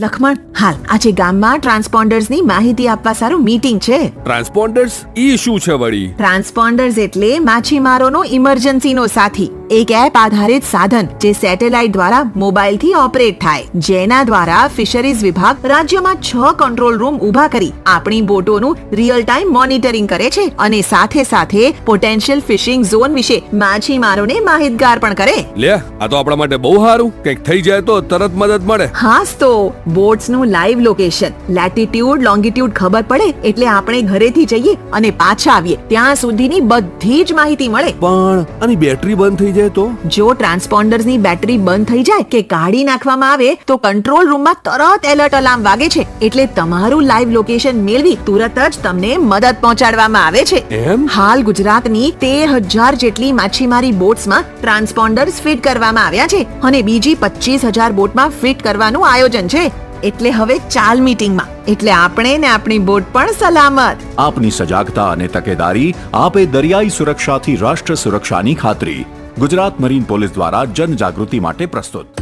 લખમણ હાલ આજે ગામમાં ટ્રાન્સપોન્ડર્સની માહિતી આપવા સારું મીટિંગ છે. ટ્રાન્સપોન્ડર્સ ઈ શું છે વળી? ટ્રાન્સપોન્ડર્સ એટલે માછીમારોનો ઇમરજન્સીનો સાથી. એક એપ આધારિત સાધન જે સેટેલાઇટ દ્વારા મોબાઈલથી ઓપરેટ થાય. જેના દ્વારા ફિશરીઝ વિભાગ રાજ્યમાં છ કંટ્રોલ રૂમ ઊભા કરી આપણી બોટોનું રિયલ ટાઈમ મોનિટરિંગ કરે છે અને સાથે સાથે પોટેન્શિયલ ફિશિંગ ઝોન વિશે માછીમારોને માહિતગાર પણ કરે. લે આ તો આપણા માટે બહુ સારું. કંઈક થઈ જાય તો તરત મદદ મળે. હાસ તો બોટ્સનું લાઈવ લોકેશન. લેટિટ્યુડ લોંગિટ્યુડ ખબર પડે એટલે આપણે ઘરેથી જઈએ અને પાછા આવીએ. ત્યાં સુધીની બધી જ માહિતી મળે. પણ આની બેટરી બંધ થઈ જાય તો? જો ટ્રાન્સપોન્ડર્સની બેટરી બંધ થઈ જાય કે કાઢી નાખવામાં આવે તો કંટ્રોલ રૂમમાં તરત એલર્ટ અલાર્મ વાગે છે. એટલે તમારું લાઈવ લોકેશન મેળવી તુરત જ તમને મદદ પહોંચાડવામાં આવે છે. એમ? હાલ ગુજરાતની તેર હજાર જેટલી માછીમારી બોટ્સમાં ટ્રાન્સપોન્ડર્સ ફિટ કરવામાં આવ્યા છે અને બીજી પચીસ હજાર બોટમાં ફિટ કરવાનું આયોજન છે. એટલે હવે ચાલ મીટિંગમાં. એટલે આપણે ને આપણી બોટ પણ સલામત. આપની સજાગતા અને તકેદારી આપે દરિયાઈ સુરક્ષાથી રાષ્ટ્ર સુરક્ષાની ખાતરી. ગુજરાત મરીન પોલીસ દ્વારા જનજાગૃતિ માટે પ્રસ્તુત.